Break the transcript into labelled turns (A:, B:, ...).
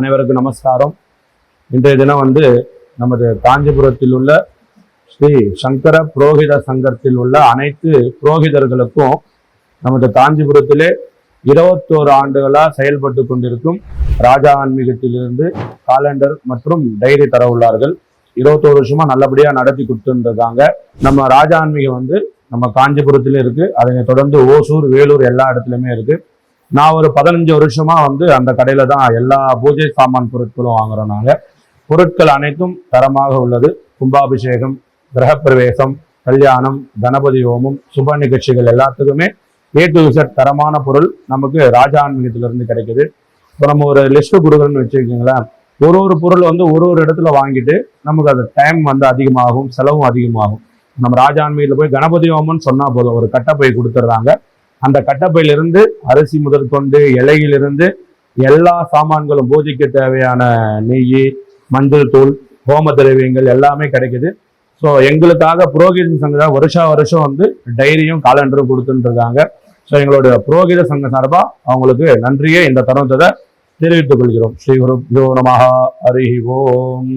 A: அனைவருக்கும் நமஸ்காரம். இன்றைய தினம் வந்து நமது காஞ்சிபுரத்தில் உள்ள ஸ்ரீ சங்கர புரோகித சங்கத்தில் உள்ள அனைத்து புரோகிதர்களுக்கும் நமது காஞ்சிபுரத்திலே இருபத்தோரு ஆண்டுகளாக செயல்பட்டு கொண்டிருக்கும் ராஜா ஆன்மீகத்திலிருந்து காலண்டர் மற்றும் டைரி தர உள்ளார்கள். இருபத்தோரு வருஷமா நல்லபடியா நடத்தி கொடுத்துருக்காங்க நம்ம ராஜா ஆன்மீகம் வந்து நம்ம காஞ்சிபுரத்திலே இருக்கு. அதை தொடர்ந்து ஓசூர் வேலூர் எல்லா இடத்துலயுமே இருக்கு. நான் ஒரு பதினஞ்சு வருஷமா வந்து அந்த கடையில தான் எல்லா பூஜை சாமான் பொருட்களும் வாங்குறோம் நாங்க. பொருட்கள் அனைத்தும் தரமாக உள்ளது. கும்பாபிஷேகம் கிரகப்பிரவேசம் கல்யாணம் கணபதி ஹோமம் சுப நிகழ்ச்சிகள் எல்லாத்துக்குமே ஏ டு Z தரமான பொருள் நமக்கு ராஜா ஆன்மீகத்திலிருந்து கிடைக்குது. இப்போ நம்ம ஒரு லிஸ்ட் கொடுக்குறோன்னு வச்சுக்கோங்களேன். ஒரு ஒரு பொருள் வந்து ஒரு ஒரு இடத்துல வாங்கிட்டு நமக்கு அது டைம் வந்து அதிகமாகும் செலவும் அதிகமாகும். நம்ம ராஜாண்மையில் போய் கணபதி ஹோமம்னு சொன்னால் போதும். ஒரு கட்டை போய் கொடுத்துட்றாங்க. அந்த கட்டப்பையிலிருந்து அரிசி முதற்கொண்டு இலையிலிருந்து எல்லா சாமான்களும் பூஜைக்கு தேவையான நெய் மஞ்சள் தூள் ஹோம திரவியங்கள் எல்லாமே கிடைக்குது. ஸோ எங்களுக்காக புரோகித சங்கம் வருஷா வருஷம் வந்து டைரியும் காலண்டரும் கொடுத்துருக்காங்க ஸோ எங்களுடைய புரோகித சங்க சார்பாக அவங்களுக்கு நன்றியை இந்த தருணத்தை தெரிவித்துக் கொள்கிறோம். ஸ்ரீ குரு நமஹ ஹரி ஓம்.